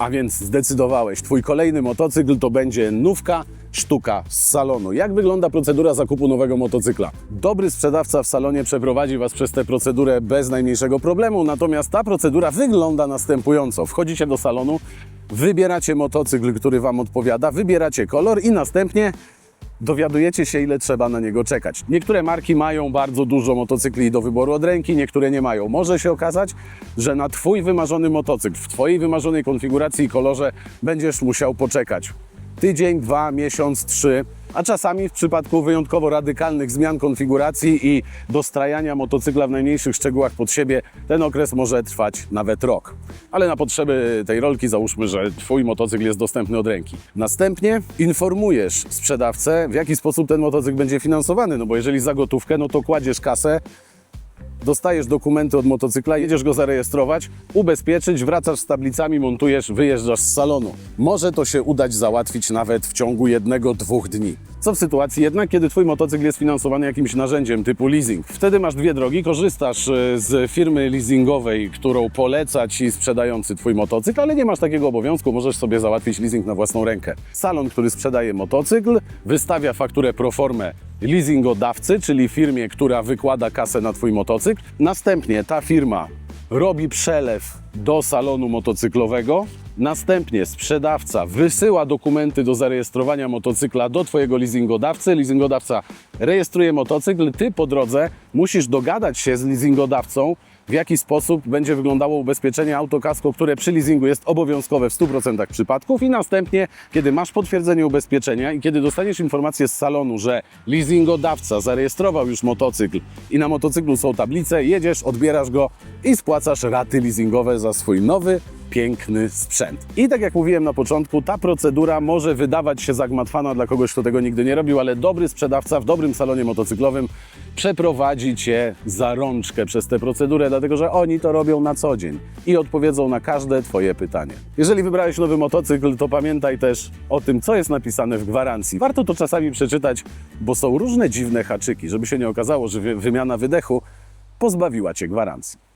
A więc zdecydowałeś, twój kolejny motocykl to będzie nówka, sztuka z salonu. Jak wygląda procedura zakupu nowego motocykla? Dobry sprzedawca w salonie przeprowadzi Was przez tę procedurę bez najmniejszego problemu, natomiast ta procedura wygląda następująco. Wchodzicie do salonu, wybieracie motocykl, który Wam odpowiada, wybieracie kolor i następnie dowiadujecie się, ile trzeba na niego czekać. Niektóre marki mają bardzo dużo motocykli do wyboru od ręki, niektóre nie mają. Może się okazać, że na Twój wymarzony motocykl w Twojej wymarzonej konfiguracji i kolorze będziesz musiał poczekać. Tydzień, dwa, miesiąc, trzy, a czasami w przypadku wyjątkowo radykalnych zmian konfiguracji i dostrajania motocykla w najmniejszych szczegółach pod siebie, ten okres może trwać nawet rok. Ale na potrzeby tej rolki załóżmy, że Twój motocykl jest dostępny od ręki. Następnie informujesz sprzedawcę, w jaki sposób ten motocykl będzie finansowany, no bo jeżeli za gotówkę, no to kładziesz kasę, dostajesz dokumenty od motocykla, jedziesz go zarejestrować, ubezpieczyć, wracasz z tablicami, montujesz, wyjeżdżasz z salonu. Może to się udać załatwić nawet w ciągu jednego, dwóch dni. Co w sytuacji jednak, kiedy Twój motocykl jest finansowany jakimś narzędziem typu leasing? Wtedy masz dwie drogi. Korzystasz e, z firmy leasingowej, którą poleca Ci sprzedający Twój motocykl, ale nie masz takiego obowiązku, możesz sobie załatwić leasing na własną rękę. Salon, który sprzedaje motocykl, wystawia fakturę pro formę leasingodawcy, czyli firmie, która wykłada kasę na Twój motocykl. Następnie ta firma robi przelew do salonu motocyklowego. Następnie sprzedawca wysyła dokumenty do zarejestrowania motocykla do Twojego leasingodawcy. Leasingodawca rejestruje motocykl. Ty po drodze musisz dogadać się z leasingodawcą, w jaki sposób będzie wyglądało ubezpieczenie autokasko, które przy leasingu jest obowiązkowe w 100% przypadków? I następnie, kiedy masz potwierdzenie ubezpieczenia i kiedy dostaniesz informację z salonu, że leasingodawca zarejestrował już motocykl i na motocyklu są tablice, jedziesz, odbierasz go i spłacasz raty leasingowe za swój nowy, piękny sprzęt. I tak jak mówiłem na początku, ta procedura może wydawać się zagmatwana dla kogoś, kto tego nigdy nie robił, ale dobry sprzedawca w dobrym salonie motocyklowym przeprowadzi Cię za rączkę przez tę procedurę, dlatego że oni to robią na co dzień i odpowiedzą na każde Twoje pytanie. Jeżeli wybrałeś nowy motocykl, to pamiętaj też o tym, co jest napisane w gwarancji. Warto to czasami przeczytać, bo są różne dziwne haczyki, żeby się nie okazało, że wy- wymiana wydechu pozbawiła Cię gwarancji.